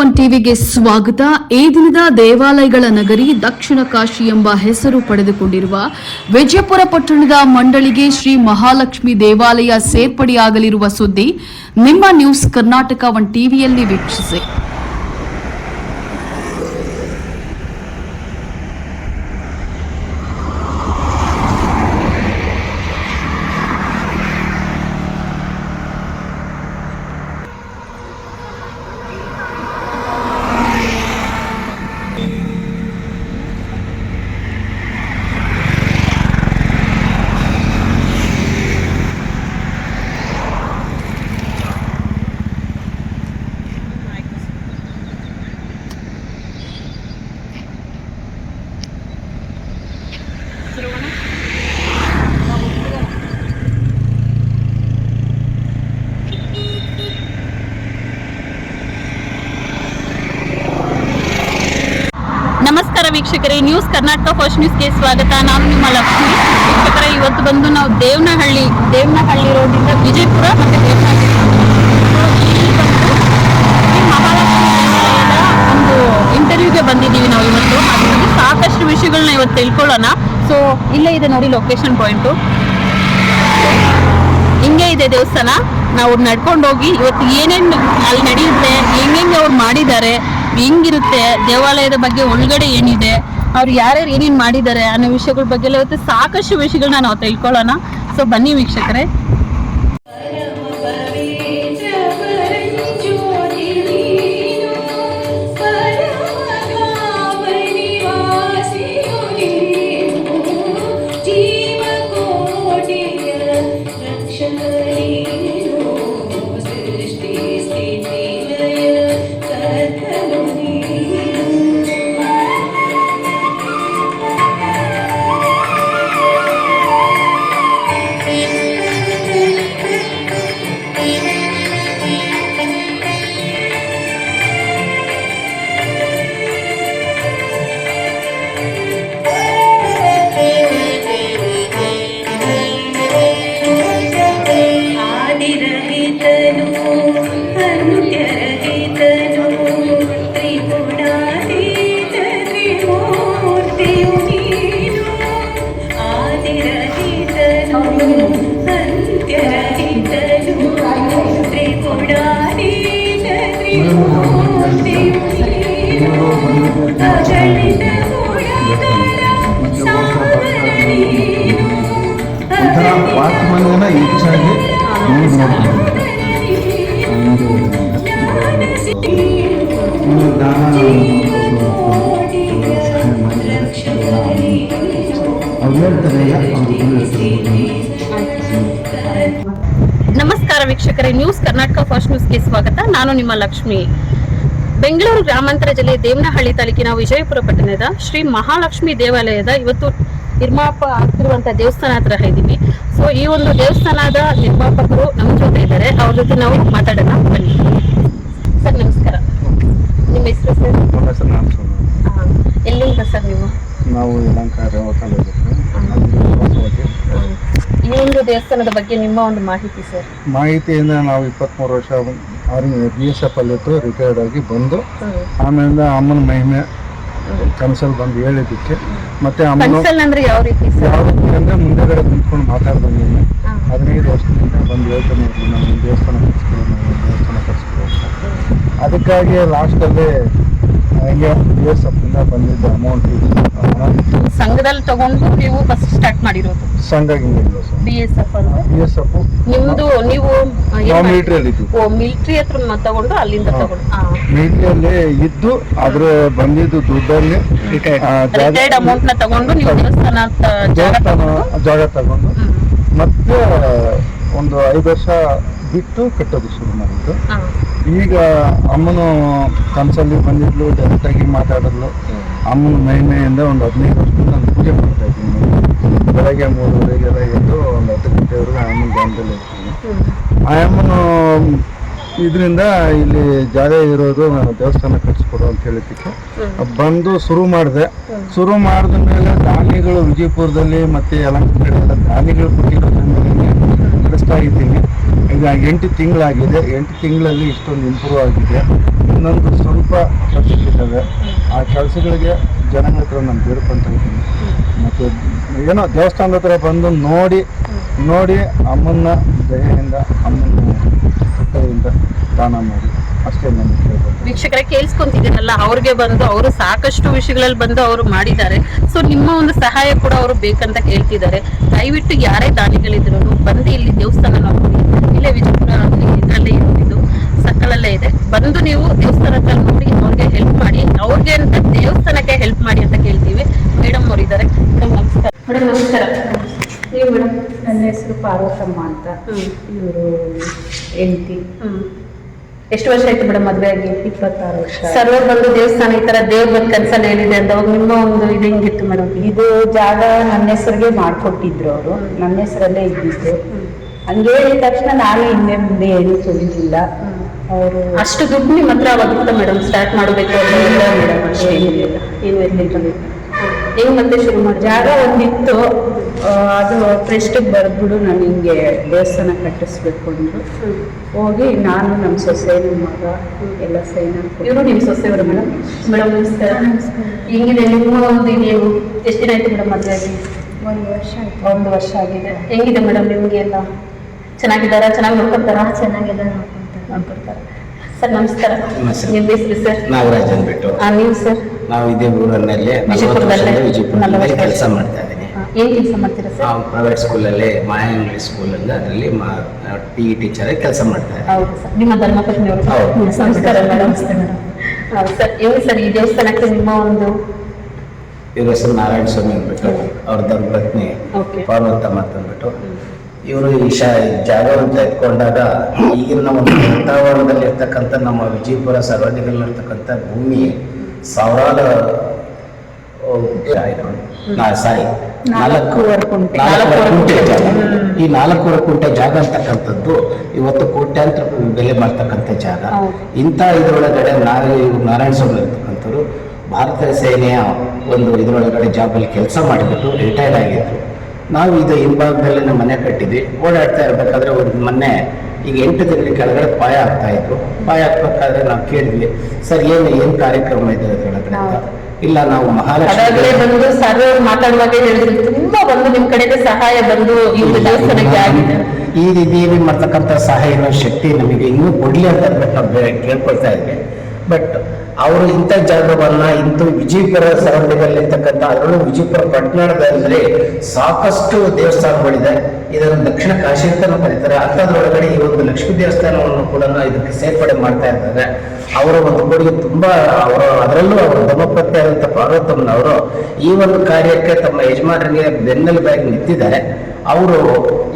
One ಟಿವಿಗೆ ಸ್ವಾಗತ. ಈ ದಿನದ ದೇವಾಲಯಗಳ ನಗರಿ ದಕ್ಷಿಣ ಕಾಶಿ ಎಂಬ ಹೆಸರು ಪಡೆದುಕೊಂಡಿರುವ ವಿಜಯಪುರ ಪಟ್ಟಣದ ಮಂಡಳಿಗೆ ಶ್ರೀ ಮಹಾಲಕ್ಷ್ಮಿ ದೇವಾಲಯ ಸೇರ್ಪಡೆಯಾಗಲಿರುವ ಸುದ್ದಿ ನಿಮ್ಮ ನ್ಯೂಸ್ ಕರ್ನಾಟಕ ಒನ್ ಟಿವಿಯಲ್ಲಿ ವೀಕ್ಷಿಸಿ ನಮಸ್ಕಾರ ವೀಕ್ಷಕರೇ ನ್ಯೂಸ್ ಕರ್ನಾಟಕ ಫಸ್ಟ್ ನ್ಯೂಸ್ಗೆ ಸ್ವಾಗತ. ನಾನು ನಿಮ್ಮ ಲಕ್ಷ್ಮಿ. ವೀಕ್ಷಕರೇ, ಇವತ್ತು ಬಂದು ನಾವು ದೇವನಹಳ್ಳಿ ದೇವನಹಳ್ಳಿ ರೋಡಿಂದ ವಿಜಯಪುರ ಮತ್ತೆ ದೇವನಹಳ್ಳಿ ಒಂದು ಇಂಟರ್ವ್ಯೂಗೆ ಬಂದಿದ್ದೀವಿ ನಾವು ಇವತ್ತು. ಸಾಕಷ್ಟು ವಿಷಯಗಳನ್ನ ಇವತ್ತು ತಿಳ್ಕೊಳ್ಳೋಣ. ಸೊ ಇಲ್ಲೇ ಇದೆ ನೋಡಿ ಲೊಕೇಶನ್ ಪಾಯಿಂಟು ಹಿಂಗೆ ಇದೆ ದೇವಸ್ಥಾನ. ನಾವು ನಡ್ಕೊಂಡು ಹೋಗಿ ಇವತ್ತು ಏನೇನು ಅಲ್ಲಿ ನಡೆಯುತ್ತೆ ಹೆಂಗೆ ಅವ್ರು ಮಾಡಿದ್ದಾರೆ ಹೆಂಗಿರುತ್ತೆ, ದೇವಾಲಯದ ಬಗ್ಗೆ ಒಳಗಡೆ ಏನಿದೆ, ಅವ್ರು ಯಾರ್ಯಾರು ಏನೇನು ಮಾಡಿದ್ದಾರೆ ಅನ್ನೋ ವಿಷಯಗಳ ಬಗ್ಗೆ ಇವತ್ತು ಸಾಕಷ್ಟು ವಿಷಯಗಳನ್ನ ನಾವು ತಿಳ್ಕೊಳ್ಳೋಣ. ಸೊ ಬನ್ನಿ ವೀಕ್ಷಕರೇ. ನಮಸ್ಕಾರ ವೀಕ್ಷಕರೇ ನ್ಯೂಸ್ ಕರ್ನಾಟಕ ಫಸ್ಟ್ ನ್ಯೂಸ್ಗೆ ಸ್ವಾಗತ. ನಾನು ನಿಮ್ಮ ಲಕ್ಷ್ಮಿ. ಬೆಂಗಳೂರು ಗ್ರಾಮಾಂತರ ಜಿಲ್ಲೆ ದೇವನಹಳ್ಳಿ ತಾಲೂಕಿನ ವಿಜಯಪುರ ಪಟ್ಟಣದ ಶ್ರೀ ಮಹಾಲಕ್ಷ್ಮಿ ದೇವಾಲಯದ ಇವತ್ತು ನಿರ್ಮಾಪ ಆಗ್ತಿರುವಂತ ದೇವಸ್ಥಾನ ಹತ್ರ ಇದ್ದೀವಿ. ಸೊ ಈ ಒಂದು ದೇವಸ್ಥಾನದ ನಿರ್ಮಾಪಕರು ನಮ್ಮ ಜೊತೆ ಇದ್ದಾರೆ. ಅವ್ರ ಜೊತೆ ನಾವು ಮಾತಾಡೋಣ. ಬನ್ನಿ. ಸರ್ ನಮಸ್ಕಾರ. ನಿಮ್ಮ ಹೆಸರು ಸರ್ ಎಲ್ಲಿಂದ ಸರ್ ನೀವು? ನಾವು ಅಲಂಕಾರ ಈ ಒಂದು ದೇವಸ್ಥಾನದ ಬಗ್ಗೆ ನಿಮ್ಮ ಒಂದು ಮಾಹಿತಿ ಸರ್? ಮಾಹಿತಿಯಿಂದ ನಾವು ಇಪ್ಪತ್ತ್ಮೂರು ವರ್ಷ ಆರ್ಮಿ ಬಿ ಎಸ್ ಎಫ್ ಅಲ್ಲಿತ್ತು ರಿಟೈರ್ಡ್ ಆಗಿ ಬಂದು ಆಮೇಲೆ ಅಮ್ಮನ ಮಹಿಮೆ ಕನಸಲ್ಲಿ ಬಂದು ಹೇಳಿದ್ದಕ್ಕೆ. ಮತ್ತೆ ಅಮ್ಮನ ಅಂದ್ರೆ ಯಾವ ರೀತಿ ಯಾವ ರೀತಿ ಅಂದರೆ ಮುಂದೆಗಡೆ ನಿಂತ್ಕೊಂಡು ಮಾತಾಡ್ಬಂದಿದ್ದೀನಿ ಹದಿನೈದು ವರ್ಷದಿಂದ ಬಂದು ಹೇಳ್ತಾನೆ ನಮ್ಮ ದೇವಸ್ಥಾನ ಕಟ್ಸ್ಕೊಳ್ಳೋಣ ದೇವಸ್ಥಾನ ಕಟ್ಸ್ಕೊಳ್ಳೋಣ. ಅದಕ್ಕಾಗಿ ಲಾಸ್ಟಲ್ಲಿ ಹಂಗೆ ಬಂದಿದ್ದ ಅಮೌಂಟ್ ಸಂಘದಲ್ಲಿ ತಗೊಂಡು ನೀವು ಫಸ್ಟ್ ಸ್ಟಾರ್ಟ್ ಮಾಡಿರೋದು? ಸಂಘಾಗಿ ಸರ್. ಬಿ ಎಸ್ ಎಫ್ ಅಂದ್ರೆ ಬಿ ಎಸ್ ಎಫ್ ನಿಮ್ದು ನೀವು ಮಿಲಿಟ್ರಿಯಲ್ಲಿ ಇದ್ವಿ. ಓ ಮಿಲಿಟರಿ ಹತ್ರ ತಗೊಂಡು ಅಲ್ಲಿಂದ ಹಾ. ತಗೊಂಡು. ಮಿಲಿಟ್ರಿಯಲ್ಲಿ ಇದ್ದು ಅದ್ರ ಬಂದಿದ್ದು ದುಡ್ಡಲ್ಲಿ ರಿಟೈರ್ಡ್ ಅಮೌಂಟ್ನ ತಗೊಂಡು ನೀವು ದೇವಸ್ಥಾನ ತ- ಜಾಗ ದೇವಸ್ಥಾನ ತಗೊಂಡು? ಜಾಗ ತಗೊಂಡು. ಮತ್ತೆ ಒಂದು ಐದು ವರ್ಷ ಬಿಟ್ಟು ಕಟ್ಟೋದು ಶುರು ಮಾಡಿದ್ದು. ಈಗ ಅಮ್ಮನು ಕನಸಲ್ಲಿ ಬಂದಿದ್ಲು ಡೈರೆಕ್ಟ್ ಆಗಿ ಮಾತಾಡಿದ್ಲು. ಅಮ್ಮನ ಮಹಿಮೆಯಿಂದ ಒಂದು ಹದಿನೈದು ವರ್ಷದಿಂದ ನಾನು ಪೂಜೆ ಮಾಡ್ತಾ ಇದ್ದೀನಿ. ಬೆಳಗ್ಗೆ ಮೂರುವರೆಗೆಲ್ಲ ಎದ್ದು ಒಂದು ಹತ್ತು ಗಂಟೆವರೆಗೂ ಅಮ್ಮನ ಧ್ಯಾನದಲ್ಲಿ ಇರ್ತೀನಿ. ಆ ಅಮ್ಮನು ಇದರಿಂದ ಇಲ್ಲಿ ಜಾಗ ಇರೋದು ನಾನು ದೇವಸ್ಥಾನ ಕಟ್ಸ್ಕೊಡು ಅಂತ ಹೇಳಿದ್ದಕ್ಕೆ. ಬಂದು ಶುರು ಮಾಡಿದೆ. ಶುರು ಮಾಡಿದ ಮೇಲೆ ದಾನಿಗಳು ವಿಜಯಪುರದಲ್ಲಿ ಮತ್ತೆ ಅಲಂಕಾರ ಕಡೆ ಎಲ್ಲ ದಾನಿಗಳು ಕೊಟ್ಟಿರೋದ್ರಿಂದ ನಡೆಸ್ತಾ ಇದ್ದೀನಿ ಈಗ ಎಂಟು ತಿಂಗಳಾಗಿದೆ. ಎಂಟು ತಿಂಗಳಲ್ಲಿ ಇಷ್ಟೊಂದು ಇಂಪ್ರೂವ್ ಆಗಿದೆ. ಇನ್ನೊಂದು ಸ್ವಲ್ಪ ಕೆಲಸಗಳಿದ್ದಾವೆ. ಆ ಕೆಲಸಗಳಿಗೆ ಜನಗಳ ಹತ್ರ ನಾನು ಬೇಡ್ಕೊತಾ ಇದ್ದೀನಿ. ಮತ್ತು ಏನೋ ದೇವಸ್ಥಾನದ ಹತ್ರ ಬಂದು ನೋಡಿ ನೋಡಿ ಅಮ್ಮನ ದಯೆಯಿಂದ ಅಮ್ಮನ ಕೃಪೆಯಿಂದ ದಾನ ಮಾಡಿ ಅಷ್ಟೇ ನಾನು ಕೇಳ್ಬೋದು ವೀಕ್ಷಕರ ಕೇಳಿಸ್ಕೊಂತಿದ್ದೀನಲ್ಲ ಅವ್ರಿಗೆ ಬಂದು ಅವರು ಸಾಕಷ್ಟು ವಿಷಯಗಳಲ್ಲಿ ಬಂದು ಅವರು ಮಾಡಿದ್ದಾರೆ. ಸೊ ನಿಮ್ಮ ಒಂದು ಸಹಾಯ ಕೂಡ ಅವರು ಬೇಕಂತ ಕೇಳ್ತಿದ್ದಾರೆ. ದಯವಿಟ್ಟು ಯಾರೇ ದಾನಿಗಳಿದ್ರು ಬಂದು ಇಲ್ಲಿ ದೇವಸ್ಥಾನ ನೋಡಿ. ಇಲ್ಲೇ ವಿಜಯಪುರ ಅಲ್ಲಿ ಇದರಲ್ಲೇ ಇರೋದು ಸಕ್ಕಲಲ್ಲೇ ಇದೆ. ಬಂದು ನೀವು ದೇವಸ್ಥಾನದಲ್ಲಿ ನೋಡಿ ಅವ್ರಿಗೆ ಹೆಲ್ಪ್ ಮಾಡಿ. ಅವ್ರಿಗೆ ಅಂತ ದೇವಸ್ಥಾನಕ್ಕೆ ಹೆಲ್ಪ್ ಮಾಡಿ ಅಂತ ಕೇಳ್ತೀವಿ. ಮೇಡಮ್ ಅವರಿದ್ದಾರೆ. ನಮಸ್ಕಾರ. ಮೇಡಮ್ ನಮಸ್ಕಾರ. ನೀವು ಮೇಡಮ್ ನನ್ನ ಹೆಸರು ಪಾರ್ವತಮ್ಮ ಅಂತ. ಇವರು ಹೆಂಡತಿ. ಎಷ್ಟು ವರ್ಷ ಆಯ್ತು ಮೇಡಮ್ ಮದ್ವೆ ಆಗಿ? ಇಪ್ಪತ್ತಾರು ವರ್ಷ ಸರ್ವರ್ ಬಂದು ದೇವಸ್ಥಾನ ಈ ತರ ದೇವ್ರ ಬಂದು ಕನ್ಸಲ್ಲಿ ಹೇಳಿದೆ ಅಂತ ಅವಾಗ ನಿಮ್ಮ ಒಂದು ಇದು ಹೆಂಗಿತ್ತು ಮೇಡಮ್? ಇದು ಜಾಗ ನನ್ನ ಹೆಸರಿಗೆ ಮಾಡ್ಕೊಟ್ಟಿದ್ರು ಅವರು. ನನ್ನ ಹೆಸರಲ್ಲೇ ಇದ್ದಿದ್ದು. ಹಂಗೆ ಹೇಳಿದ ತಕ್ಷಣ ನಾನು ಹಿಂದೆ ಮುಂದೆ ಏನು ಸುಳಿದಿಲ್ಲ ಅವರು ಅಷ್ಟು ದುಡ್ಡು ನಿಮ್ಮ ಹತ್ರ ಅವಾಗಿತ್ತ ಮೇಡಮ್ ಸ್ಟಾರ್ಟ್ ಮಾಡಬೇಕು ಅಂತ ಇಲ್ಲ ಮೇಡಮ್ ಏನಿಲ್ಲ. ಏನು ಇರ್ಲಿಲ್ಲ ಹೆಂಗ್ ಮತ್ತೆ ಶುರು ಮಾಡಿ? ಜಾಗ ಒಂದಿತ್ತು ಅದು ಪ್ರೆಸ್ಟಿಗೆ ಬರೆದ್ಬಿಡು ನಾನು ಹಿಂಗೆ ದೇವಸ್ಥಾನ ಕಟ್ಟಿಸ್ಬೇಕು ಅಂದರು. ಹೋಗಿ ನಾನು ನಮ್ಮ ಸೊಸೆ ನಮ್ಮ ಮಗ ಎಲ್ಲ ಸೈನ್ ಇವರು ನಿಮ್ಮ ಸೊಸೆಯವರು ಮೇಡಮ್ ಮೇಡಮ್ ನಮಸ್ಕಾರ. ಹಿಂಗಿದೆ? ನಿಮ್ಮ ಒಂದು ನೀವು ಎಷ್ಟು ದಿನ ಆಯ್ತು ಮೇಡಮ್ ಮದುವೆ ಆಗಿ? ಒಂದು ವರ್ಷ ಆಯ್ತು. ಒಂದು ವರ್ಷ ಆಗಿದೆ. ಹೆಂಗಿದೆ ಮೇಡಮ್ ನಿಮಗೆಲ್ಲ ಚೆನ್ನಾಗಿದ್ದಾರಾ? ಚೆನ್ನಾಗಿ ನೋಡ್ಕೊತಾರಾ ಚೆನ್ನಾಗೆಲ್ಲ ನೋಡ್ಕೊಡ್ತಾರೆ ಸರ್ ನಮಸ್ಕಾರ. ನಿಮ್ಮ ಹೆಸರು ಸರ್? ನಾಗರಾಜ್ ಅಂದ್ಬಿಟ್ಟು ಆ, ನೀವು ಸರ್? ನಾವು ಇದೇ ಊರಲ್ಲಿ ವಿಜಯಪುರದಲ್ಲೇ? ವಿಜಯಪುರದಲ್ಲಿ ಕೆಲಸ ಮಾಡ್ತಾ ಇದ್ದೀನಿ. ಏನ್ ಕೆಲಸ ಮಾಡ್ತೀರಾ ಸರ್? ನಾವು ಪ್ರೈವೇಟ್ ಸ್ಕೂಲಲ್ಲಿ ಮಾಯಾ ಇಂಗ್ಲಿಷ್ ಸ್ಕೂಲಲ್ಲಿ ಅದರಲ್ಲಿ ಟಿ ಇ ಟೀಚರ್ ಕೆಲಸ ಮಾಡ್ತಾ ಇದ್ದೀನಿ. ಹೌದು ಸರ್. ನಿಮ್ಮ ಧರ್ಮಪತ್ನಿಯವರು ಹೌದು. ಹ್ಮ್, ನಮಸ್ಕಾರ ಮೇಡಮ್. ಸರ್. ಏನು ಸರ್ ಈ ದೇವಸ್ಥಾನಕ್ಕೆ ನಿಮ್ಮ ಒಂದು ಇವ್ರ ಹೆಸರು ನಾರಾಯಣ ಸ್ವಾಮಿ ಅಂದ್ಬಿಟ್ಟು ಅವ್ರ ಧರ್ಮಪತ್ನಿ ಓಕೆ. ಪಾರ್ವತಮ್ಮ ಅಂತ ಅಂದ್ಬಿಟ್ಟು ಇವರು ಈ ಶಾ ಜಾಗ ಜಾಗವನ್ನು ತೆಗೆದುಕೊಂಡಾಗ ಈಗಿನ ಒಂದು ವಾತಾವರಣದಲ್ಲಿ ಇರ್ತಕ್ಕಂಥ ನಮ್ಮ ವಿಜಯಪುರ ಸರೌಂಡಿಂಗಲ್ಲಿರ್ತಕ್ಕಂಥ ಭೂಮಿ ಸಾವಿರಾರು ಸಾರಿ. ನಾಲ್ಕೂವರೆ ಕುಂಟೆ. ನಾಲ್ಕೂವರೆ ಕುಂಟೆ ಈ ನಾಲ್ಕೂವರೆ ಕುಂಟೆ ಜಾಗ ಅಂತಕ್ಕಂಥದ್ದು ಇವತ್ತು ಕೋಟ್ಯಾಂತರ ಬೆಲೆ ಮಾಡ್ತಕ್ಕಂಥ ಜಾಗ. ಇಂಥ ಇದರೊಳಗಡೆ ನಾವು ನಾರಾಯಣ ಸ್ವಾಮಿ ಇರ್ತಕ್ಕಂಥವ್ರು ಭಾರತ ಸೇನೆಯ ಒಂದು ಇದರೊಳಗಡೆ ಜಾಬಲ್ಲಿ ಕೆಲಸ ಮಾಡಿಬಿಟ್ಟು ರಿಟೈರ್ಡ್ ಆಗಿದ್ರು. ನಾವು ಇದು ಹಿಂಭಾಗದಲ್ಲಿ ನಮ್ಮ ಮನೆ ಕಟ್ಟಿದ್ವಿ. ಓಡಾಡ್ತಾ ಇರಬೇಕಾದ್ರೆ ಒಂದು ಮೊನ್ನೆ ಈಗ ಎಂಟು ತಿಂಗಳ ಕೆಳಗಡೆ ಪಾಯ ಆಗ್ತಾ ಇದ್ರು ಪಾಯ ಹಾಕ್ಬೇಕಾದ್ರೆ ನಾವು ಕೇಳಿದ್ವಿ ಸರ್ ಏನು ಏನು ಕಾರ್ಯಕ್ರಮ ಇದೆ ಅದರೊಳಗಡೆ ಅಂತ? ಇಲ್ಲ ನಾವು ಮಹಾಲಕ್ಷ್ಮಿ ಬಂದು ಸರ್ ಮಾತಾಡುವಾಗ ಹೇಳಿದ್ರು ತುಂಬಾ ಬಂದು ನಿಮ್ಮ ಕಡೆಗೆ ಸಹಾಯ ಬಂದು ದೇವಸ್ಥಾನಕ್ಕೆ ಆಗಿದೆ. ಈ ರೀತಿ ಮಾಡ್ತಕ್ಕಂಥ ಸಹಾಯ ಶಕ್ತಿ ನಮಗೆ ಇನ್ನೂ ಕೊಡ್ಲಿ ಅಂತ ನಾವು ಕೇಳ್ಕೊಳ್ತಾ ಇದ್ವಿ. ಬಟ್ ಅವರು ಇಂಥ ಜಾಗವನ್ನ ಇಂಥ ವಿಜಯಪುರ ಸರೌಂಡಿಂಗಲ್ಲಿ ಇರ್ತಕ್ಕಂಥ ಅದರಲ್ಲೂ ವಿಜಯಪುರ ಪಟ್ಟಣದಲ್ಲಿ ಸಾಕಷ್ಟು ದೇವಸ್ಥಾನಗಳಿದೆ. ಇದನ್ನು ದಕ್ಷಿಣ ಕಾಶಿ ಅಂತ ಕರೀತಾರೆ. ಅಂಥದ್ರೊಳಗಡೆ ಈ ಒಂದು ಲಕ್ಷ್ಮೀ ದೇವಸ್ಥಾನವನ್ನು ಕೂಡ ಇದಕ್ಕೆ ಸೇರ್ಪಡೆ ಮಾಡ್ತಾ ಇದ್ದಾರೆ ಅವರ ಒಂದು ಕೊಡುಗೆ ತುಂಬಾ ಅವರ ಅದರಲ್ಲೂ ಅವರ ಧರ್ಮಪತ್ನಿ ಆದಂಥ ಪಾರ್ವತಮ್ಮನವರು ಈ ಒಂದು ಕಾರ್ಯಕ್ಕೆ ತಮ್ಮ ಯಜಮಾನರಿಗೆ ಬೆನ್ನೆಲುಬಾಗಿ ನಿಂತಿದ್ದಾರೆ. ಅವರು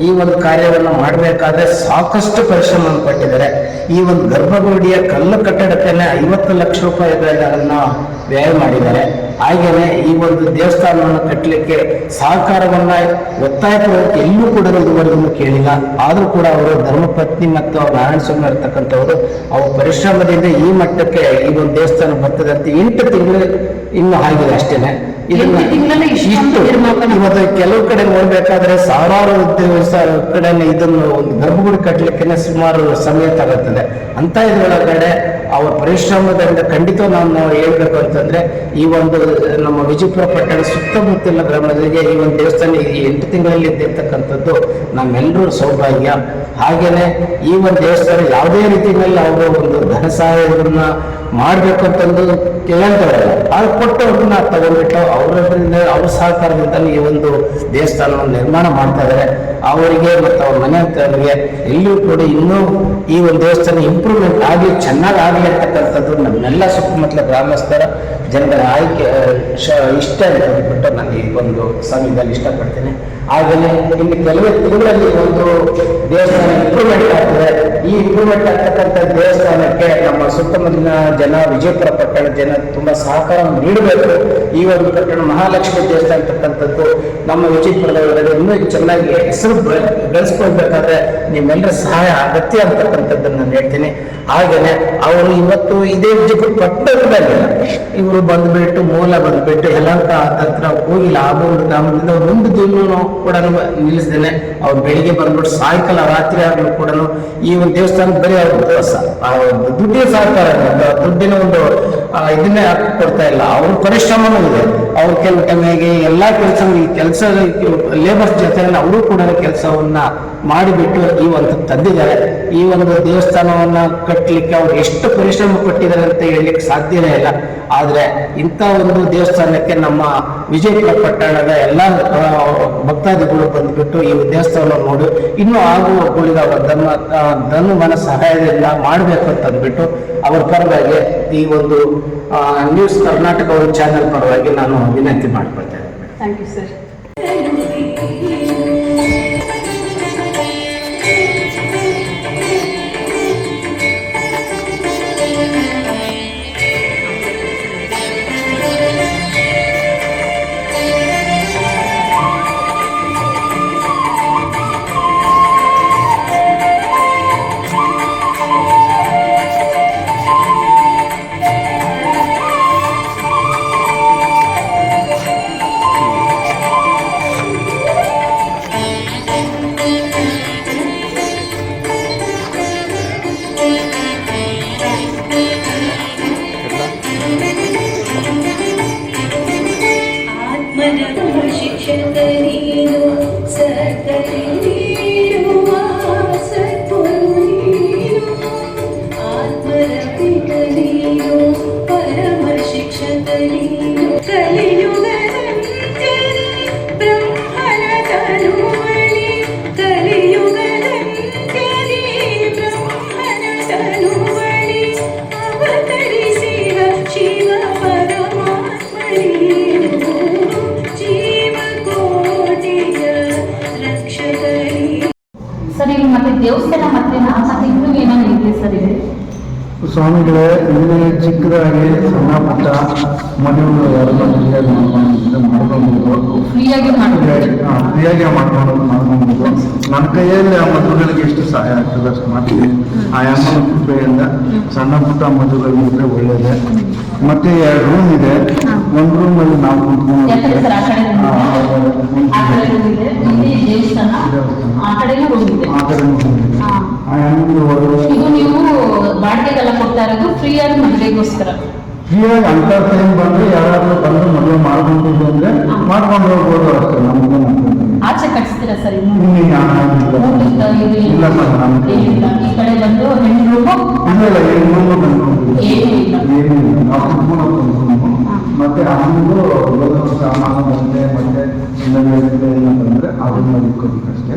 ಈ ಒಂದು ಕಾರ್ಯವನ್ನು ಮಾಡಬೇಕಾದ್ರೆ ಸಾಕಷ್ಟು ಪರಿಶ್ರಮವನ್ನು ಪಟ್ಟಿದ್ದಾರೆ. ಈ ಒಂದು ಗರ್ಭಗುಡಿಯ ಕಲ್ಲು ಕಟ್ಟಡಕ್ಕೆ ಐವತ್ತು ಲಕ್ಷ ರೂಪಾಯಿಗಳನ್ನ ವ್ಯಯ ಮಾಡಿದ್ದಾರೆ. ಹಾಗೇನೆ ಈ ಒಂದು ದೇವಸ್ಥಾನವನ್ನು ಕಟ್ಟಲಿಕ್ಕೆ ಸಹಕಾರವನ್ನ ಒತ್ತಾಯ ಎಲ್ಲೂ ಕೂಡ ಇದುವರೆಗೂ ಕೇಳಿಲ್ಲ. ಆದರೂ ಕೂಡ ಅವರು ಧರ್ಮಪತ್ನಿ ಮತ್ತು ನಾರಾಯಣ ಸ್ವಾಮಿ ಇರ್ತಕ್ಕಂಥವ್ರು, ಅವ್ರ ಪರಿಶ್ರಮದಿಂದ ಈ ಮಟ್ಟಕ್ಕೆ ಈ ಒಂದು ದೇವಸ್ಥಾನ ಬರ್ತದೆ ಅಂತ ಎಂಟು ತಿಂಗಳು ಇನ್ನು ಆಗಿದೆ ಅಷ್ಟೇನೆ ಇದನ್ನ ಇಷ್ಟು ಇವತ್ತು ಕೆಲವು ಕಡೆ ನೋಡ್ಬೇಕಾದ್ರೆ ಸಾವಿರಾರು ದೇವಸ್ಥಾನ ಕಡೆ ಇದನ್ನು ಒಂದು ಗರ್ಭಗುಡಿ ಕಟ್ಟಲಿಕ್ಕೆ ಸುಮಾರು ಸಮಯ ತಗುತ್ತದೆ ಅಂತ ಇದ್ರೊಳಗಡೆ ಅವರ ಪರಿಶ್ರಮದಿಂದ ಖಂಡಿತ ನಾವು ನಾವು ಹೇಳ್ಬೇಕು ಅಂತಂದ್ರೆ ಈ ಒಂದು ನಮ್ಮ ವಿಜಯಪುರ ಪಟ್ಟಣ ಸುತ್ತಮುತ್ತಲಿನ ಗ್ರಾಮಗಳಿಗೆ ಈ ಒಂದು ದೇವಸ್ಥಾನ ಈ ಎಂಟು ತಿಂಗಳಲ್ಲಿ ಇದ್ದಿರ್ತಕ್ಕಂಥದ್ದು ನಮ್ಮೆಲ್ಲರೂ ಸೌಭಾಗ್ಯ. ಹಾಗೇನೆ ಈ ಒಂದು ದೇವಸ್ಥಾನ ಯಾವುದೇ ರೀತಿಯಲ್ಲಿ ಅವರು ಒಂದು ಧನ ಸಹಾಯವನ್ನು ಮಾಡ್ಬೇಕು ಅಂತಂದು ಆ ಕೊಟ್ಟು ಕೊಟ್ಟವ್ರನ್ನ ತಗೊಂಡ್ಬಿಟ್ಟು ಅವರಿಂದ ಅವ್ರ ಸಹಕಾರದಿಂದ ಈ ಒಂದು ದೇವಸ್ಥಾನವನ್ನು ನಿರ್ಮಾಣ ಮಾಡ್ತಾ ಇದ್ದಾರೆ ಅವರಿಗೆ ಮತ್ತು ಅವ್ರ ಮನೆ ಅಂತವರಿಗೆ ಎಲ್ಲಿಯೂ ಕೂಡ ಇನ್ನೂ ಈ ಒಂದು ದೇವಸ್ಥಾನ ಇಂಪ್ರೂವ್ಮೆಂಟ್ ಆಗಲಿ ಚೆನ್ನಾಗಿ ಆಗಲಿ ಅಂತಕ್ಕಂಥದ್ದು ನಮ್ಮೆಲ್ಲ ಸುತ್ತಮುತ್ತಲ ಗ್ರಾಮಸ್ಥರ ಜನರ ಆಯ್ಕೆ ಇಷ್ಟ ಅಂತ ಅಂದ್ಬಿಟ್ಟು ನಾನು ಈ ಒಂದು ಸಮಯದಲ್ಲಿ ಇಷ್ಟಪಡ್ತೇನೆ. ಹಾಗೆಯೇ ಇನ್ನು ಕೆಲವೇ ತಿಂಗಳಲ್ಲಿ ಒಂದು ದೇವಸ್ಥಾನ ಇಂಪ್ರೂವ್ಮೆಂಟ್ ಆಗ್ತದೆ. ಈ ಇಂಪ್ರೂವ್ಮೆಂಟ್ ಆಗ್ತಕ್ಕಂಥ ದೇವಸ್ಥಾನಕ್ಕೆ ನಮ್ಮ ಸುತ್ತಮುತ್ತಲಿನ ಜನ, ವಿಜಯಪುರ ಪಟ್ಟಣ ಜನ ತುಂಬಾ ಸಹಕಾರ ನೀಡಬೇಕು. ಈ ಒಂದು ಪ್ರಕರಣ ಮಹಾಲಕ್ಷ್ಮಿ ದೇವಸ್ಥಾನ ಅಂತಕ್ಕಂಥದ್ದು ನಮ್ಮ ವಿಜಯಪುರದ ಒಳಗಡೆ ಇನ್ನೂ ಚೆನ್ನಾಗಿ ಹೆಸರು ಬೆಳೆಸ್ಕೊಳ್ಬೇಕಾದ್ರೆ ನಿಮ್ಮೆಲ್ಲರ ಸಹಾಯ ಅಗತ್ಯ ಅಂತಕ್ಕಂಥದ್ದನ್ನು ನಾನು ಹೇಳ್ತೀನಿ. ಹಾಗೇನೆ ಅವರು ಇವತ್ತು ಇದೇ ವಿಜಯಪುರ ಪಟ್ಟಣದಲ್ಲಿ ಇವರು ಬಂದ್ಬಿಟ್ಟು ಮೂಲ ಬಂದ್ಬಿಟ್ಟು ಯಲಹಂಕ ಹತ್ರ ಆ ಒಂದು ಗ್ರಾಮದಿಂದ ಒಂದು ದಿನ ಕೂಡ ನಿಲ್ಲಿಸ್ದೇನೆ ಅವ್ರು ಬೆಳಿಗ್ಗೆ ಬಂದ್ಬಿಟ್ಟು ಸಾಯಂಕಾಲ ರಾತ್ರಿ ಆಗಲೂ ಕೂಡ ಈ ಒಂದು ದೇವಸ್ಥಾನಕ್ಕೆ ಬರೀ ಅವ್ರ ದುಡ್ಡಿನ ಸಹಕಾರ. ದುಡ್ಡಿನ ಒಂದು ಇದನ್ನೇ ಕೊಡ್ತಾ ಇಲ್ಲ? ಅವ್ರ ಪರಿಶ್ರಮನೂ ಇದೆ. ಅವ್ರ ಕೆಲ ಟೈಮಿಗೆ ಎಲ್ಲಾ ಕೆಲಸ ಈ ಕೆಲಸ ಲೇಬರ್ಸ್ ಜೊತೆ ಅವರು ಕೂಡ ಕೆಲಸವನ್ನ ಮಾಡಿಬಿಟ್ಟು ಈ ಒಂದು ತಂದಿದ್ದಾರೆ. ಈ ಒಂದು ದೇವಸ್ಥಾನವನ್ನ ಕಟ್ಟಲಿಕ್ಕೆ ಅವ್ರು ಎಷ್ಟು ಪರಿಶ್ರಮ ಪಟ್ಟಿದ್ದಾರೆ ಅಂತ ಹೇಳಲಿಕ್ಕೆ ಸಾಧ್ಯನೇ ಇಲ್ಲ. ಆದ್ರೆ ಇಂಥ ಒಂದು ದೇವಸ್ಥಾನಕ್ಕೆ ನಮ್ಮ ವಿಜಯಪುರ ಪಟ್ಟಣದ ಎಲ್ಲ ಭಕ್ತಾದಿಗಳು ಬಂದ್ಬಿಟ್ಟು ಈ ದೇವಸ್ಥಾನ ನೋಡಿ ಇನ್ನೂ ಆಗುವ ಉಳಿದ ಧರ್ಮ ಧನುಮನ ಸಹಾಯದಿಂದ ಮಾಡಬೇಕು ಅಂತ ಅಂದ್ಬಿಟ್ಟು ಅವ್ರ ಪರವಾಗಿ ಈ ಒಂದು ನ್ಯೂಸ್ ಕರ್ನಾಟಕ ಒಂದು ಚಾನೆಲ್ ಪರವಾಗಿ ನಾನು ವಿನಂತಿ ಮಾಡ್ಕೊಳ್ತೇನೆ ಥ್ಯಾಂಕ್ ಯು ಸರ್ ದೇವಸ್ಥಾನ ಮತ್ತೆ ಮತ್ತೆ ಇನ್ನೂ ಏನೇನು ಇದೆ ಸರ್ ಇದೆ? ಸ್ವಾಮಿಗಳೇ ಇಲ್ಲಿ ಚಿಕ್ಕದಾಗಿ ಸಣ್ಣ ಪುಟ್ಟ ಮದುವೆಗಳು ಎಲ್ಲ ಫ್ರೀಯಾಗಿ ಮಾಡ್ಕೊಂಡು ಫ್ರೀಯಾಗಿ ಫ್ರೀಯಾಗಿ ಮಾಡ್ಕೊಂಡು ಮಾಡ್ಕೊಬೋದು ನನ್ನ ಕೈಯಲ್ಲಿ ಆ ಮದುವೆಗಳಿಗೆ ಎಷ್ಟು ಸಹಾಯ ಆಗ್ತದೆ ಅಷ್ಟು ಮಾಡ್ತೀವಿ ಆ ಅಮ್ಮನ ಕೃಪೆಯಿಂದ ಸಣ್ಣ ಪುಟ್ಟ ಮದುವೆಗಳಿದ್ರೆ ಒಳ್ಳೇದೇ. ಒಳ್ಳೇದೆ ಮತ್ತೆ ಎರಡು ರೂಮ್ ಇದೆ. ಒಂದು ರೂಮ್ ಅಲ್ಲಿ ನಾವು ದೇವಸ್ಥಾನ. ಆ ಕಡೆನೂ ರೂಮ್ ಇದೆ ನೀವು ಬಾಡಿಗೆಗೆಲ್ಲ ಕೊಡ್ತಾ ಇರೋದು ಫ್ರೀಯಾಗಿ ಮದುವೆಗೋಸ್ಕರ. ಫ್ರೀಯಾಗಿ ಅಂತ ಟೈಮ್ ಬಂದ್ರೆ ಯಾರಾದ್ರೂ ಬಂದು ಮದುವೆ ಮಾಡ್ಕೊಂಡಿದ್ದು ಅಂದ್ರೆ ಮಾಡ್ಕೊಂಡು ಹೋಗ್ಬೋದು ಅಷ್ಟೇ ನಮ್ಗೆ ಆಚೆ ಕಟ್ಸ್ತೀರಾ ಸರ್ ಇಲ್ಲಿ? ಸರ್ ನಮ್ಗೆ ಏನಿಲ್ಲ. ಈ ಕಡೆ ಬಂದು ಹೆಣ್ಣು ರೂಮು ಇಲ್ಲ ಇಲ್ಲ ಏನು ಬಂದ್ಕೊಂಡಿಲ್ಲ ಏನೂ ಇಲ್ಲ. ಏನೂ ನಾವು ಬಂದ್ಕೊಂಡು ಮತ್ತೆ ಆಮೇಲೆ ಓದೋ ಸಾಮಾನು ಬಂದೆ ಮತ್ತೆ ಇನ್ನೊಂದು ಎಲ್ಲ ಬಂದ್ರೆ ಅದನ್ನ ಇಟ್ಕೋಬೇಕಷ್ಟೇ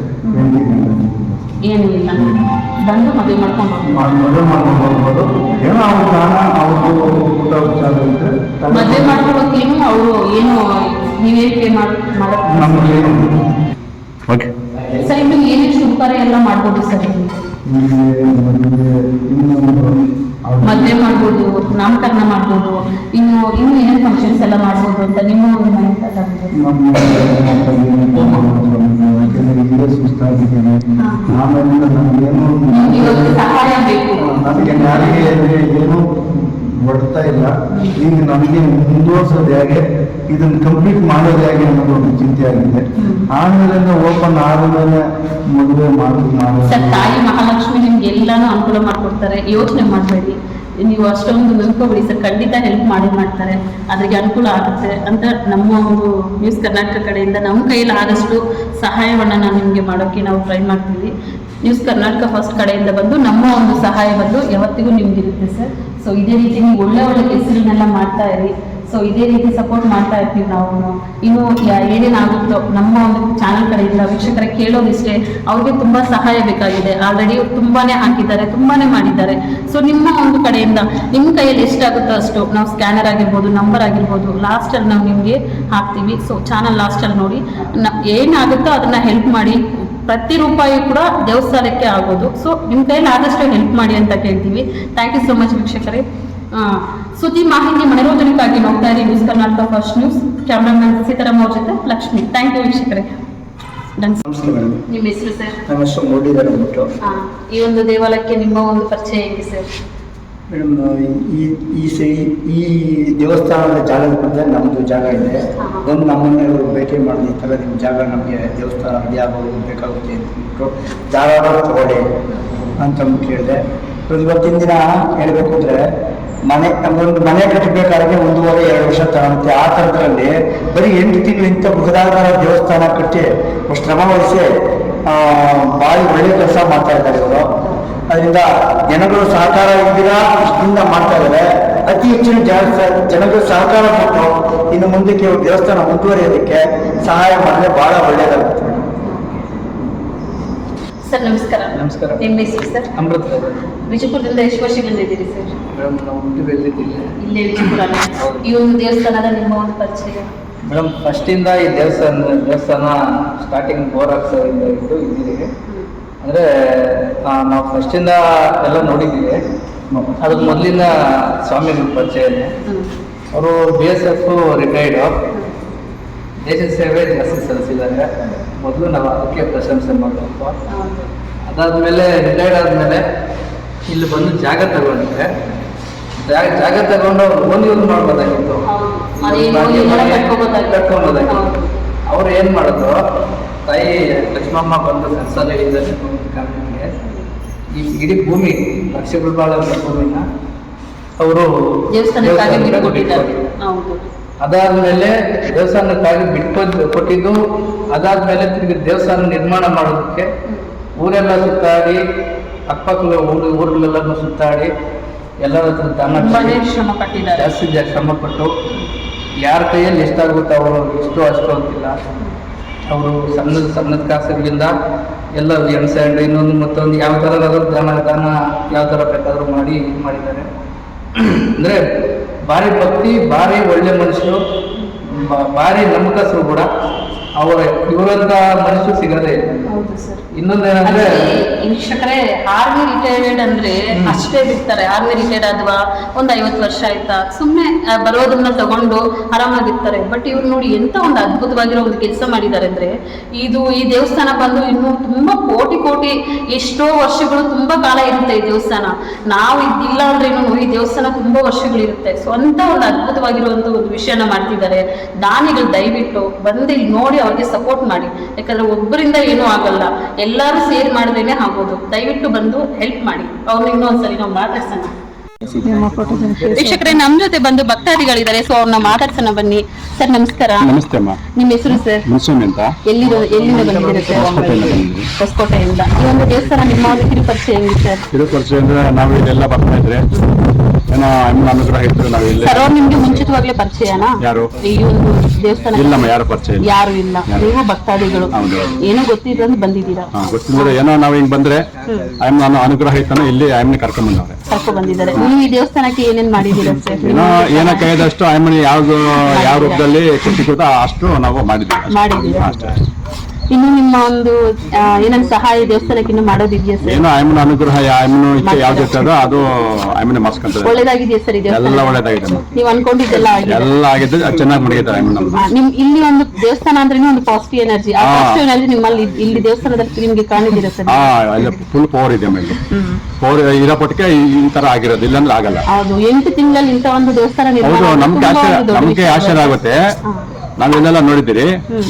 ಬಂದು ಮದುವೆ ಮಾಡ್ಕೊಂಡು ಮದುವೆ ಮಾಡ್ಕೊಂಡು ಹೋಗ್ಬೋದು. ಏನೋ ಅವ್ರ ಕಾರಣ ಅವ್ರದ್ದು ಊಟ ವಿಚಾರ ಇದ್ರೆ ಮದುವೆ ಮಾಡ್ಕೊಳಕ್ಕೇನು ಅವರು ಏನು ನೀವು ಪೇ ಮಾಡಿ ಮಾಡಕ್ಕೆ ನಮ್ಗೆ ಓಕೆ ಸರ್ ಇನ್ನು ಏನೇನು ಶುಭ ಕಾರ್ಯ ಎಲ್ಲ ಮಾಡ್ಬೋದು ಸರ್? ನಿಮಗೆ ಇನ್ನೊಂದು ಮದುವೆ ಮಾಡ್ಬೋದು ನಾಮಕರಣ ಮಾಡ್ಬೋದು ಇನ್ನು ಇನ್ನು ಏನೇನು ಫಂಕ್ಷನ್ಸ್ ಎಲ್ಲ ಮಾಡ್ಬೋದು ಅಂತ ನಿಮ್ಮ ಸಹಾಯ ಬೇಕು ಏನು ಹೊಡ್ತಾ ಇಲ್ಲ. ಈಗ ನಮಗೆ ಮುಂದುವರ್ಸೋದು ಹೇಗೆ ಇದನ್ನ ಕಂಪ್ಲೀಟ್ ಮಾಡೋದು ಹೇಗೆ ಅನ್ನೋದು ಒಂದು ಚಿಂತೆ ಆಗಿದೆ. ಆಮೇಲೆ ಓಪನ್ ಆದ್ಮೇಲೆ ಮದುವೆ ಮಾಡೋದು ಮಾಡೋದು ತಾಯಿ ಮಹಾಲಕ್ಷ್ಮಿ ನಿಮ್ಗೆ ಎಲ್ಲಾನು ಅನುಕೂಲ ಮಾಡ್ಕೊಡ್ತಾರೆ. ಯೋಚನೆ ಮಾಡಬೇಡಿ. ನೀವು ಅಷ್ಟೊಂದು ನಂಬ್ಕೊಬಿಡಿ ಸರ್. ಖಂಡಿತ ಹೆಲ್ಪ್ ಮಾಡಿ ಮಾಡ್ತಾರೆ. ಅದ್ರಿಗೆ ಅನುಕೂಲ ಆಗುತ್ತೆ ಅಂತ ನಮ್ಮ ಒಂದು ನ್ಯೂಸ್ ಕರ್ನಾಟಕ ಕಡೆಯಿಂದ ನಮ್ಮ ಕೈಯಲ್ಲಿ ಆದಷ್ಟು ಸಹಾಯವನ್ನು ನಾನು ನಿಮಗೆ ಮಾಡೋಕ್ಕೆ ನಾವು ಟ್ರೈ ಮಾಡ್ತೀವಿ. ನ್ಯೂಸ್ ಕರ್ನಾಟಕ ಫಸ್ಟ್ ಕಡೆಯಿಂದ ಬಂದು ನಮ್ಮ ಒಂದು ಸಹಾಯ ಬಂದು ಯಾವತ್ತಿಗೂ ನಿಮ್ಗಿರುತ್ತೆ ಸರ್. ಸೊ ಇದೇ ರೀತಿ ನೀವು ಒಳ್ಳೆ ಒಳ್ಳೆ ಕೆಲಸಗಳನ್ನೆಲ್ಲ ಮಾಡ್ತಾ ಇರಿ. ಸೊ ಇದೇ ರೀತಿ ಸಪೋರ್ಟ್ ಮಾಡ್ತಾ ಇರ್ತೀವಿ ನಾವು ಇನ್ನು ಏನೇನಾಗುತ್ತೋ ನಮ್ಮ ಒಂದು ಚಾನಲ್ ಕಡೆಯಿಂದ ವೀಕ್ಷಕರ ಕೇಳೋದಿಷ್ಟೇ, ಅವ್ರಿಗೆ ತುಂಬಾ ಸಹಾಯ ಬೇಕಾಗಿದೆ. ಆಲ್ರೆಡಿ ತುಂಬಾನೇ ಹಾಕಿದ್ದಾರೆ, ತುಂಬಾನೇ ಮಾಡಿದ್ದಾರೆ. ಸೊ ನಿಮ್ಮ ಒಂದು ಕಡೆಯಿಂದ ನಿಮ್ಮ ಕೈಯಲ್ಲಿ ಎಷ್ಟಾಗುತ್ತೋ ಅಷ್ಟು, ನಾವು ಸ್ಕ್ಯಾನರ್ ಆಗಿರ್ಬೋದು ನಂಬರ್ ಆಗಿರ್ಬೋದು ಲಾಸ್ಟಲ್ಲಿ ನಾವು ನಿಮಗೆ ಹಾಕ್ತೀವಿ. ಸೊ ಚಾನಲ್ ಲಾಸ್ಟಲ್ಲಿ ನೋಡಿ ಏನಾಗುತ್ತೋ ಅದನ್ನ ಹೆಲ್ಪ್ ಮಾಡಿ ಪ್ರತಿ ರೂಪಾಯಿ ಕೂಡ ದೇವಸ್ಥಾನಕ್ಕೆ ಆಗೋದು. ಸೊ ನಿಮ್ಮ ಕೈಯಲ್ಲಿ ಆದಷ್ಟು ಹೆಲ್ಪ್ ಮಾಡಿ ಅಂತ ಕೇಳ್ತೀವಿ. ಥ್ಯಾಂಕ್ ಯು ಸೊ ಮಚ್ ವೀಕ್ಷಕರೇ. ಆ, ಸುದ್ದಿ ಮಾಹಿತಿ ಮನೋರಂಜನೆಗಾಗಿ ನೋಡ್ತಾ ಇದ್ದೀವಿ news Karnataka first news cameraman Sitaram ಅವ್ರ ಜೊತೆ ಲಕ್ಷ್ಮಿ. ಥ್ಯಾಂಕ್ ಯು ವೀಕ್ಷಕರೇ. ನಿಮ್ಮ ಹೆಸರು ಸರ್ ನಮ್ಮ ಹೆಸರು ಮುರಳೀಧರ್ ಅಂದ್ಬಿಟ್ಟು. ಆ, ಈ ಒಂದು ದೇವಾಲಯಕ್ಕೆ ನಿಮ್ಮ ಒಂದು ಪರಿಚಯ ಹೇಗೆ ಸರ್ ಮೇಡಮ್ ಈ ಈ ಸೈ ಈ ದೇವಸ್ಥಾನದ ಜಾಗದ ಬಂದರೆ ನಮ್ಮದು ಜಾಗ ಇದೆ. ಒಂದು ಬಂದು ನಮ್ಮನ್ನೇ ಅವರು ಭೇಟಿ ಮಾಡಿದ ಈ ಥರ ನಿಮ್ಮ ಜಾಗ ನಮಗೆ ದೇವಸ್ಥಾನ ರೆಡಿ ಆಗೋದು ಬೇಕಾಗುತ್ತೆ ಅಂದ್ಬಿಟ್ಟು ಜಾಗ ತಗೊಳ್ಳಿ ಅಂತಂದು ಕೇಳಿದೆ. ಇವತ್ತಿನ ದಿನ ಹೇಳಬೇಕು ಅಂದರೆ ಮನೆ ಒಂದು ಮನೆ ಕಟ್ಟಬೇಕಾದ್ರೆ ಒಂದೂವರೆ ಎರಡು ವರ್ಷ ತಗೊಳುತ್ತೆ. ಆ ಥರದ್ರಲ್ಲಿ ಬರೀ ಎಂಟು ತಿಂಗಳು ಇಂಥ ಬೃಹದಾಕಾರ ದೇವಸ್ಥಾನ ಕಟ್ಟಿ ಶ್ರಮ ವಹಿಸಿ ಭಾರಿ ಒಳ್ಳೆ ಕೆಲಸ ಮಾಡ್ತಾ ಇದ್ದಾರೆ ಇವರು. ಅದರಿಂದ ಜನಗಳು ಸಹಕಾರ ಇದ್ದೀರಾ ದೃಷ್ಟಿಯಿಂದ ಮಾಡ್ತಾ ಇದ್ದಾರೆ. ಅತಿ ಹೆಚ್ಚಿನ ಜನ ಜನಗಳು ಸಹಕಾರ ಕೊಟ್ಟು ಇನ್ನು ಮುಂದಕ್ಕೆ ಕೆಲವು ದೇವಸ್ಥಾನ ಮುಂದುವರಿಯೋದಕ್ಕೆ ಸಹಾಯ ಮಾಡಿದ್ರೆ ಬಹಳ ಒಳ್ಳೆಯದಾಗುತ್ತೆ. ಸರ್ ನಮಸ್ಕಾರ. ನಮಸ್ಕಾರ. ನಿಮ್ಮ ಹೆಸರು ಸರ್? ಅಮೃತ. ವಿಜಯಪುರದಿಂದ ಎಷ್ಟು ವರ್ಷಗಳಿಂದ ಇದ್ದೀರಿ ಸರ್? ಮೇಡಮ್ ನಾವು ಹುಟ್ಟು ಬೆಳೆದಿದ್ದಿಲ್ಲ. ಇಲ್ಲೇ ವಿಜಯಪುರ ಈ ಒಂದು ದೇವಸ್ಥಾನದ ನಿಮ್ಮ ಒಂದು ಪರಿಚಯ? ಮೇಡಮ್ ಫಸ್ಟಿಂದ ಈ ದೇವಸ್ಥಾನ ದೇವಸ್ಥಾನ ಸ್ಟಾರ್ಟಿಂಗ್ ಬೋರ್ ಹಾಕ್ಸೋದ್ರಿಂದ ಇದ್ದು ಇದ್ದೀವಿ ಅಂದರೆ ನಾವು ಫಸ್ಟಿಂದ ಎಲ್ಲ ನೋಡಿದ್ದೀವಿ. ಅದ್ರ ಮೊದಲಿನ ಸ್ವಾಮಿಗಳ ಪರಿಚಯ ಅವರು ಬಿ ಎಸ್ ಎಫ್ ರಿಟೈರ್ಡು ದೇಶ ಸೇವೆ ಜಾಸ್ತಿ ಸಲ್ಲಿಸಿದ್ದಾರೆ ಮೊದಲು ನಾವು ಅದಕ್ಕೆ ಪ್ರಶಂಸೆ ಮಾಡಬೇಕು. ಅದಾದಮೇಲೆ ರಿಟೈರ್ಡ್ ಆದಮೇಲೆ ಇಲ್ಲಿ ಬಂದು ಜಾಗ ತಗೊಂಡಿದ್ದೆ ಜಾಗ ಜಾಗ ತಗೊಂಡು ಅವ್ರು ಓನ್ ಯೂಸ್ ಮಾಡ್ಬೋದಾಗಿತ್ತು ಕಟ್ಕೊಬೋದಾಗಿತ್ತು. ಅವ್ರು ಏನು ಮಾಡಿದ್ರು ತಾಯಿ ಲಕ್ಷ್ಮಮ್ಮ ಬಂದು ಸಂಸಾರ ಹೇಳಿದ್ದಾರೆ ಕಾರಣಕ್ಕೆ ಈ ಇಡೀ ಭೂಮಿ ಲಕ್ಷಗಳು ಬಾಳ ಭೂಮಿನ ಅವರು ಅದಾದ್ಮೇಲೆ ದೇವಸ್ಥಾನಕ್ಕಾಗಿ ಬಿಟ್ಟು ಕೊಟ್ಟಿದ್ದು ಅದಾದ್ಮೇಲೆ ತಿರುಗಿ ದೇವಸ್ಥಾನ ನಿರ್ಮಾಣ ಮಾಡೋದಕ್ಕೆ ಊರೆಲ್ಲ ಸುತ್ತಾಡಿ ಅಕ್ಕಪಕ್ಕದ ಊರು ಊರುಗಳೆಲ್ಲನೂ ಸುತ್ತಾಡಿ ಎಲ್ಲರ ಹತ್ರ ದಾನ ಜಾಸ್ತಿ ಶ್ರಮ ಪಟ್ಟು ಯಾರ ಕೈಯಲ್ಲಿ ಎಷ್ಟಾಗುತ್ತೆ ಅವರು ಎಷ್ಟು ಅಷ್ಟು ಅಂತಿಲ್ಲ. ಅವರು ಸಣ್ಣದ ಸಣ್ಣದ ಕಾಸುಗಳಿಂದ ಎಲ್ಲ ಸ್ಯಾಂಡ್ ಇನ್ನೊಂದು ಮತ್ತೊಂದು ಯಾವ ಥರ ದಾನ ದಾನ ಯಾವ ಥರ ಬೇಕಾದರೂ ಮಾಡಿ ಇದು ಮಾಡಿದ್ದಾರೆ. ಅಂದರೆ ಭಾರಿ ಭಕ್ತಿ, ಭಾರಿ ಒಳ್ಳೆ ಮನುಷ್ಯರು ಭಾರಿ ನಮ್ಮಕಸರು ಕೂಡ. ಅವರ ಇವರಂತ ಮನುಷ್ಯ ಸಿಗದೆ. ಇನ್ನೊಂದೇನಂದ್ರೆ ವೀಕ್ಷಕರೇ ಆರ್ಮಿ ರಿಟೈರ್ಡ್ ಅಂದ್ರೆ ಅಷ್ಟೇ ಬಿಡ್ತಾರೆ. ಆರ್ಮಿ ರಿಟೈರ್ಡ್ ಆದ್ವಾ ಒಂದ್ ಐವತ್ ವರ್ಷ ಆಯ್ತಾ? ಸುಮ್ಮನೆ ಬರೋದನ್ನ ತಗೊಂಡು ಆರಾಮಾಗಿರ್ತಾರೆ. ಬಟ್ ಇವ್ರು ನೋಡಿ ಎಂತ ಒಂದು ಅದ್ಭುತವಾಗಿರೋ ಒಂದು ಕೆಲಸ ಮಾಡಿದ್ದಾರೆ ಅಂದ್ರೆ ಇದು ಈ ದೇವಸ್ಥಾನ ಬಂದು ಇನ್ನು ತುಂಬಾ ಕೋಟಿ ಕೋಟಿ ಎಷ್ಟೋ ವರ್ಷಗಳು ತುಂಬಾ ಕಾಲ ಇರುತ್ತೆ ಈ ದೇವಸ್ಥಾನ. ನಾವು ಇದಿಲ್ಲ ಅಂದ್ರೆ ಇನ್ನು ಈ ದೇವಸ್ಥಾನ ತುಂಬಾ ವರ್ಷಗಳಿರುತ್ತೆ. ಸೊ ಅಂತ ಒಂದು ಅದ್ಭುತವಾಗಿರುವಂತ ಒಂದು ವಿಷಯನ ಮಾಡ್ತಿದ್ದಾರೆ. ದಾನಿಗಳು ದಯವಿಟ್ಟು ಬಂದು ಇಲ್ಲಿ ನೋಡಿ ಅವ್ರಿಗೆ ಸಪೋರ್ಟ್ ಮಾಡಿ. ಯಾಕಂದ್ರೆ ಒಬ್ಬರಿಂದ ಏನೂ ಆಗಲ್ಲ. ಎಲ್ಲರೂ ಸೇರ್ ಮಾಡಿದ್ರೇನೆ ಆಗೋದು. ದಯವಿಟ್ಟು ಬಂದು ಹೆಲ್ಪ್ ಮಾಡಿ. ಅವ್ರನ್ನ ಇನ್ನೊಂದ್ಸಲಿ ನಾವು ಮಾತಾಡ್ಸೋಣ. ವೀಕ್ಷಕರೇ ನಮ್ ಜೊತೆ ಬಂದು ಭಕ್ತಾದಿಗಳಿದ್ದಾರೆ. ಸೊ ಅವ್ರನ್ನ ಮಾತಾಡ್ಸೋಣ ಬನ್ನಿ. ಸರ್ ನಮಸ್ಕಾರ. ನಮಸ್ತೆ ಅಮ್ಮ. ನಿಮ್ಮ ಹೆಸರು ಸರ್ ಮನ್ಸೂಮಿ ಅಂತ. ಎಲ್ಲಿರೋ ಎಲ್ಲಿಂದ ಬಂದಿದ್ದೀರಾ ಸರ್ ಹೊಸಕೋಟೆಯಿಂದ. ಈ ಒಂದು ದೇವಸ್ಥಾನ ನಿಮ್ಮ ಕಿರುಪರಿಚಯ ಹೆಂಗಿದೆ ಸರ್ ತಿರುಪತಿ ಅಂದ್ರೆ ನಾವು ಇದೆಲ್ಲ ಬರ್ತಾ ಇದ್ರೆ ಏನೋ ಅಮ್ಮನ ನಾವು ಇಲ್ಲೇ. ಸರ್ ಅವ್ರು ನಿಮ್ಗೆ ಮುಂಚಿತವಾಗ್ಲೇ ಪರಿಚಯನಾ? ಯಾರು? ಈ ಒಂದು ದೇವಸ್ಥಾನ ಇಲ್ಲಮ್ಮ ಯಾರು ಪರಿಚಯ ಇಲ್ಲ. ಯಾರು ಇಲ್ಲ. ಯಾರು? ನೀವು ಭಕ್ತಾದಿಗಳು. ಏನೋ ಬಂದಿದ್ದೀರಾ? ಹಾ ಏನೋ ನಾವು ಹಿಂಗ್ ಬಂದ್ರೆ ಅಮ್ಮ ನಾನು ಅನುಗ್ರಹ ಇತ್ತಾನೆ ಇಲ್ಲಿ ಅಮ್ಮನ ಕರ್ಕೊಂಡ್ ಬಂದವ್ರೆ. ಕರ್ಕೊ ಬಂದಿದ್ದಾರೆ. ನೀವು ಈ ದೇವಸ್ಥಾನಕ್ಕೆ ಏನೇನ್ ಮಾಡಿದ್ದೀರಾ ಸರ್? ಏನೋ ಏನೋ ಕೈದಷ್ಟು ಅಮ್ಮನ ಯಾವ್ದು ಯಾವ ರೂಪದಲ್ಲಿ ಕೊಡ್ತಾ ಅಷ್ಟು ನಾವು ಮಾಡಿದ್ವಿ. ಮಾಡಿದ್ದೀರಾ? ಇನ್ನು ನಿಮ್ಮ ಒಂದು ಆ, ಏನನ್ ಸಹಾಯ ದೇವಸ್ಥಾನಕ್ಕೆ ಇನ್ನು ಮಾಡೋದಿದೆಯಾ ಸರ್? ಏನೋ ಅಮ್ಮನ ಅನುಗ್ರಹ ಅಮ್ಮನ ಇಚ್ಛೆ ಯಾವ್ದು ಇರ್ತದೋ ಅದು ಅಮ್ಮನ ಮಾಡಿಸ್ಕೊಂತದೆ ಒಳ್ಳೇದಾಗಿದೆಯಾ ಸರ್ ಇದೆ ಎಲ್ಲ ಒಳ್ಳೇದಾಗಿದೆ. ನೀವು ಅನ್ಕೊಂಡಿದ್ದೆಲ್ಲ ಆಗಿದೆ. ಎಲ್ಲ ಆಗಿದ್ದು ಚೆನ್ನಾಗಿ ಮಡಗಿದ್ದಾರೆ ಅಮ್ಮನ ನಮ್ದು ಆ, ನಿಮ್ ಇಲ್ಲಿ ಒಂದು ದೇವಸ್ಥಾನ ಅಂದ್ರೆ ಒಂದು ಪಾಸಿಟಿವ್ ಎನರ್ಜಿ ಆ ಹಾ. ಪಾಸಿಟಿವ್ ಎನರ್ಜಿ ನಿಮ್ಮಲ್ಲಿ ಇಲ್ಲಿ ದೇವಸ್ಥಾನದಲ್ಲಿ ನಿಮ್ಗೆ ಕಾಣಿದ್ದೀರಾ ಸರ್? ಹಾ ಅಲ್ಲಿ ಫುಲ್ ಪವರ್ ಇದೆ ಮೇಲೆ ಪವರ್ ಇರೋ ಪಟ್ಟಿಗೆ ಈ ಈ ತರ ಆಗಿರೋದು ಇಲ್ಲಾಂದ್ರೆ ಆಗಲ್ಲ. ಹೌದು ಎಂಟು ತಿಂಗಳಲ್ಲಿ ಇಂತ ಒಂದು ದೇವಸ್ಥಾನ ನಿರ್ಮಾಣ ಹೌದು ನಮ್ಗೆ ತುಂಬಾ ಆಶ್ಚರ್ಯ ಒಂದು ದೊಡ್ಡ ನಮ್ಗೆ ವಿಷಯ. ಆಶ್ಚರ್ಯ ಆಗುತ್ತೆ. ಇಲ್ಲೆಲ್ಲ ನೋಡಿದ್ದೀರಿ.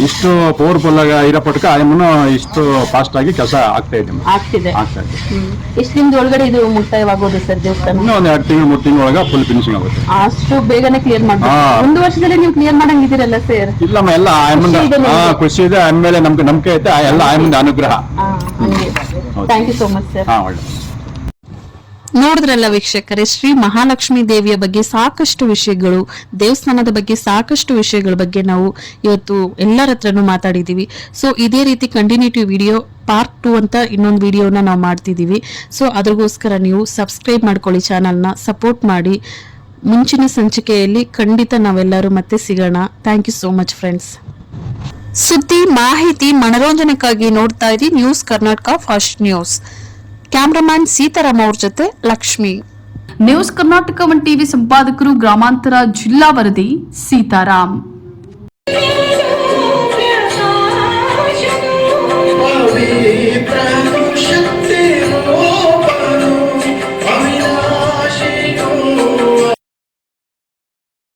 ಇಷ್ಟು ಪವರ್ಫುಲ್ ಆಗಿ ಇರೋ ಪಟ್ಟಕ ಅಮ್ಮನು ಇಷ್ಟು ಫಾಸ್ಟ್ ಆಗಿ ಕೆಲಸ ಆಗ್ತಾ ಇದೆ ಆಗ್ತಿದೆ. ಆಗ್ತಾ ಇದೆ. ಹ್ಮ್. ಎಷ್ಟು ದಿನದ ಒಳಗಡೆ ಇದು ಮುಕ್ತಾಯವಾಗೋದು ಸರ್ ದೇವಸ್ಥಾನ? ಇನ್ನೂ ಒಂದ್ ಎರಡು ತಿಂಗಳು ಮೂರು ತಿಂಗಳ ಒಳಗೆ ಫುಲ್ ಫಿನಿಶಿಂಗ್ ಆಗುತ್ತೆ. ಅಷ್ಟು ಬೇಗನೆ ಕ್ಲಿಯರ್ ಮಾಡ್ಬೋದು ಹಾ. ಒಂದು ವರ್ಷದಲ್ಲಿ ನೀವು ಕ್ಲಿಯರ್ ಮಾಡಂಗಿದ್ದೀರಲ್ಲ ಸರ್ ಇಲ್ಲಮ್ಮ ಎಲ್ಲ ಆಯಮ್ಮನ ಖುಷಿ ಇದೆ ನಿಮ್ಗೆ? ಹಾ ಖುಷಿ ಇದೆ. ಆಮೇಲೆ ನಮ್ಗೆ ನಂಬಿಕೆ ಐತೆ. ಆ ಎಲ್ಲ ಆಯಮ್ಮನ ಅನುಗ್ರಹ. ಹಂಗೆ. Thank you so much sir ಹಾ ಒಳ್ಳೆ ನೋಡಿದ್ರಲ್ಲ ವೀಕ್ಷಕರೇ, ಶ್ರೀ ಮಹಾಲಕ್ಷ್ಮಿ ದೇವಿಯ ಬಗ್ಗೆ ಸಾಕಷ್ಟು ವಿಷಯಗಳು, ದೇವಸ್ಥಾನದ ಬಗ್ಗೆ ಸಾಕಷ್ಟು ವಿಷಯಗಳ ಬಗ್ಗೆ ನಾವು ಇವತ್ತು ಎಲ್ಲರ ಹತ್ರನೂ ಮಾತಾಡಿದ್ದೀವಿ. ಸೊ ಇದೇ ರೀತಿ ಕಂಟಿನ್ಯೂಟಿವ್ ವಿಡಿಯೋ ಪಾರ್ಟ್ ಟು ಅಂತ ಇನ್ನೊಂದು ವಿಡಿಯೋನ ನಾವು ಮಾಡ್ತಿದ್ದೀವಿ. ಸೊ ಅದ್ರಗೋಸ್ಕರ ನೀವು ಸಬ್ಸ್ಕ್ರೈಬ್ ಮಾಡ್ಕೊಳ್ಳಿ ಚಾನಲ್ನ ಸಪೋರ್ಟ್ ಮಾಡಿ. ಮುಂಚಿನ ಸಂಚಿಕೆಯಲ್ಲಿ ಖಂಡಿತ ನಾವೆಲ್ಲರೂ ಮತ್ತೆ ಸಿಗೋಣ. Thank you so much friends ಸುದ್ದಿ, ಮಾಹಿತಿ ಮನೋರಂಜನೆಗಾಗಿ ನೋಡ್ತಾ ಇದ್ದೀವಿ news Karnataka first news cameraman Sitaram ಅವ್ರ ಜೊತೆ Lakshmi news Karnataka one TV ಸಂಪಾದಕರು ಗ್ರಾಮಾಂತರ ಜಿಲ್ಲಾ ವರದಿ ಸೀತಾರಾಮ್ ಪ್ರಕಾಶನು ಪವಿತ್ರ